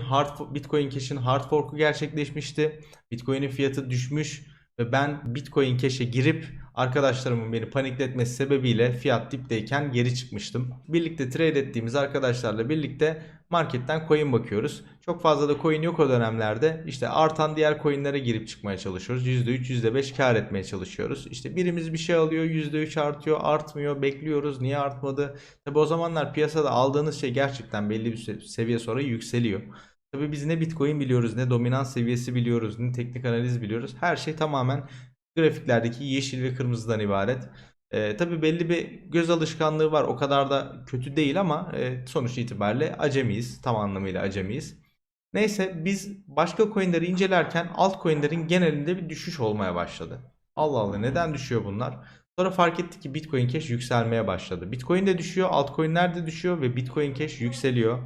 hard Bitcoin Cash'in hard fork'u gerçekleşmişti. Bitcoin'in fiyatı düşmüş ve ben Bitcoin Cash'e girip arkadaşlarımın beni panikletmesi sebebiyle fiyat dipteyken geri çıkmıştım. Birlikte trade ettiğimiz arkadaşlarla birlikte marketten coin bakıyoruz. Çok fazla da coin yok o dönemlerde. İşte artan diğer coinlere girip çıkmaya çalışıyoruz. %3, %5 kar etmeye çalışıyoruz. İşte birimiz bir şey alıyor, %3 artıyor, artmıyor, bekliyoruz. Niye artmadı? Tabi o zamanlar piyasada aldığınız şey gerçekten belli bir se- seviye sonra yükseliyor. Tabi biz ne Bitcoin biliyoruz, ne dominans seviyesi biliyoruz, ne teknik analiz biliyoruz. Her şey tamamen grafiklerdeki yeşil ve kırmızıdan ibaret. Ee, tabii belli bir göz alışkanlığı var. O kadar da kötü değil ama e, sonuç itibariyle acemiyiz. Tam anlamıyla acemiyiz. Neyse biz başka coinleri incelerken altcoin'lerin genelinde bir düşüş olmaya başladı. Allah Allah neden düşüyor bunlar? Sonra fark ettik ki Bitcoin Cash yükselmeye başladı. Bitcoin de düşüyor, altcoin'ler de düşüyor ve Bitcoin Cash yükseliyor.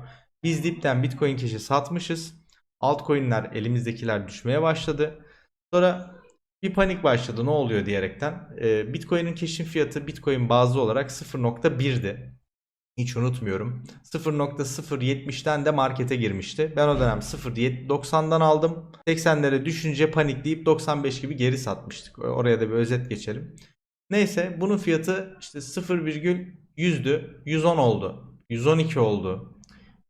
Biz dipten Bitcoin Cash'i satmışız. Altcoin'ler elimizdekiler düşmeye başladı. Sonra bir panik başladı ne oluyor diyerekten. Ee, Bitcoin'in cash'in fiyatı Bitcoin bazlı olarak 0.1'di. Hiç unutmuyorum. 0.070'ten de markete girmişti. Ben o dönem 0.90'dan aldım. 80'lere düşünce panikleyip 95 gibi geri satmıştık. Oraya da bir özet geçelim. Neyse bunun fiyatı işte 0,100'dü. 110 oldu. 112 oldu.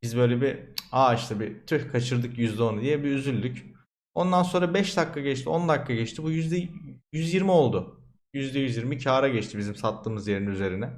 Biz böyle bir aa işte bir tüh kaçırdık %10'u diye bir üzüldük. Ondan sonra 5 dakika geçti, 10 dakika geçti. Bu yüzde 120 oldu. %120 kâra geçti bizim sattığımız yerin üzerine.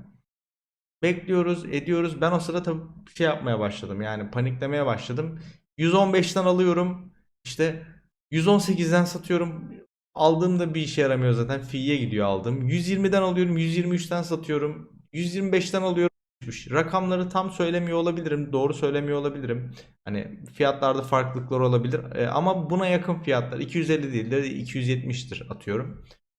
Bekliyoruz, ediyoruz. Ben o sırada tabii şey yapmaya başladım. Yani paniklemeye başladım. 115'ten alıyorum. İşte 118'den satıyorum. Aldığımda bir işe yaramıyor zaten. Fi'ye gidiyor aldığım. 120'den alıyorum. 123'ten satıyorum. 125'ten alıyorum. Düşmüş. Rakamları tam söylemiyor olabilirim. Doğru söylemiyor olabilirim. Hani fiyatlarda farklılıklar olabilir. E, ama buna yakın fiyatlar 250 değil de 270'tir atıyorum.